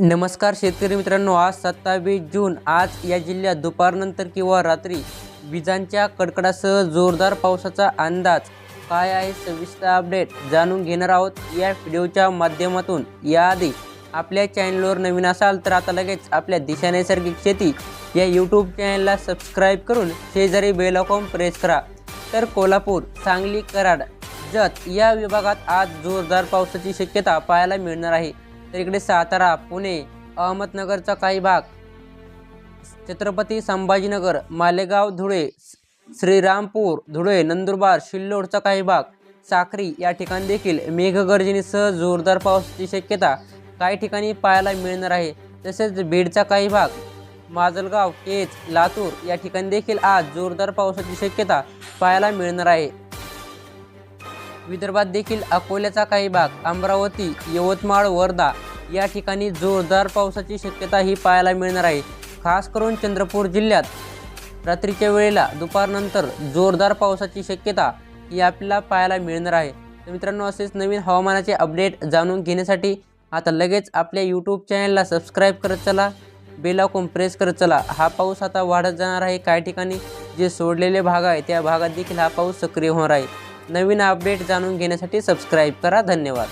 नमस्कार शेतकरी मित्रांनो आज सत्तावीस जून. आज या जिल्ह्यात दुपारनंतर किंवा रात्री विजांच्या कडकडासह जोरदार पावसाचा अंदाज काय आहे सविस्तर अपडेट जाणून घेणार आहोत. या व्हिडिओच्या माध्यमातून याआधी आपल्या चॅनलवर नवीन असाल तर आता लगेच आपल्या दिशा नैसर्गिक शेती या यूट्यूब चॅनलला सबस्क्राईब करून शेजारी बेलॉकॉम प्रेस करा. तर कोल्हापूर सांगली कराड जत या विभागात आज जोरदार पावसाची शक्यता पाहायला मिळणार आहे. तर इकडे सातारा पुणे अहमदनगरचा काही भाग. छत्रपती संभाजीनगर मालेगाव धुळे श्रीरामपूर धुळे नंदुरबार शिल्लोडचा काही भाग. साखरी या ठिकाणी देखील मेघगर्जनेसह जोरदार पावसाची शक्यता काही ठिकाणी पाहायला मिळणार आहे. तसेच बीडचा काही भाग माजलगाव केज लातूर या ठिकाणी देखील आज जोरदार पावसाची शक्यता पाहायला मिळणार आहे. विदर्भात देखील अकोल्याचा काही भाग अमरावती यवतमाळ वर्धा या ठिकाणी जोरदार पावसाची शक्यता ही पाहायला मिळणार आहे. खास करून चंद्रपूर जिल्ह्यात रात्रीच्या वेळेला दुपारनंतर जोरदार पावसाची शक्यता ही आपल्याला पाहायला मिळणार आहे. तर मित्रांनो असेच नवीन हवामानाचे अपडेट जाणून घेण्यासाठी आता लगेच आपल्या यूट्यूब चॅनलला सबस्क्राईब करत चला. बेलाकून प्रेस करत चला. हा पाऊस आता वाढत जाणार आहे. काही ठिकाणी जे सोडलेले भाग आहे त्या भागात देखील हा पाऊस सक्रिय होणार आहे. नवीन अपडेट जाणून घेण्यासाठी सबस्क्राईब करा. धन्यवाद.